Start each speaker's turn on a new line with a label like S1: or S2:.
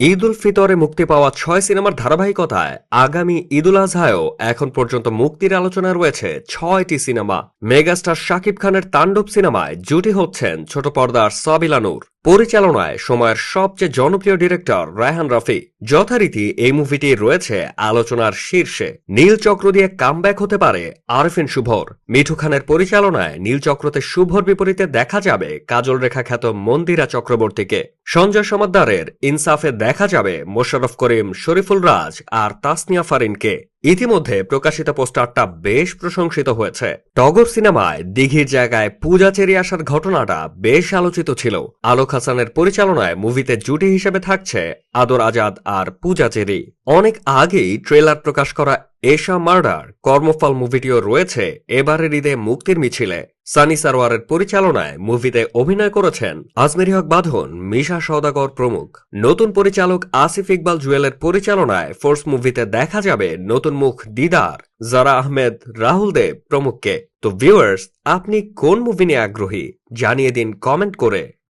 S1: ঈদ উল ফিতরে মুক্তি পাওয়া ছয় সিনেমার ধারাবাহিকতায় আগামী ঈদ উল আজহায়ও এখন পর্যন্ত মুক্তির আলোচনা রয়েছে ছয়টি সিনেমা। মেগাস্টার শাকিব খানের তাণ্ডব সিনেমায় জুটি হচ্ছেন ছোট পর্দার সাবিলা নূর। পরিচালনায় সময়ের সবচেয়ে জনপ্রিয় ডিরেক্টর রায়হান রফি যথারীতি এই মুভিটি রয়েছে আলোচনার শীর্ষে। নীল চক্র দিয়ে কামব্যাক হতে পারে আরফিন শুভর। মিঠু খানের পরিচালনায় নীল চক্রতে শুভর বিপরীতে দেখা যাবে কাজল রেখা খ্যাত মন্দিরা চক্রবর্তীকে। সঞ্জয় সমাদ্দারের ইনসাফে দেখা যাবে মোশাররফ করিম, শরীফুল রাজ আর তাসনিয়া ফারিনকে। ইতিমধ্যে প্রকাশিত পোস্টারটা বেশ প্রশংসিত হয়েছে। টগর সিনেমায় দিঘির জায়গায় পূজা চেরি আসার ঘটনাটা বেশ আলোচিত ছিল। আলোক হাসানের পরিচালনায় মুভিতে জুটি হিসেবে থাকছে আদর আজাদ আর পূজা চেরি। অনেক আগেই ট্রেলার প্রকাশ করা এশা মার্ডার কর্মফল মুভিটিও রয়েছে। এবারের ঈদে মুক্তির মিছিলে সানি সারোয়ারের পরিচালনায় মুভিতে অভিনয় করেছেন আজমেরি হক বাঁধন, মিশা সওদাগর প্রমুখ। নতুন পরিচালক আসিফ ইকবাল জুয়েলের পরিচালনায় ফোর্স মুভিতে দেখা যাবে নতুন মুখ দিদার জারা আহমেদ, রাহুল দেব প্রমুখকে। তো ভিউয়ার্স, আপনি কোন মুভি নিয়ে আগ্রহী? জানিয়ে দিন কমেন্ট করে।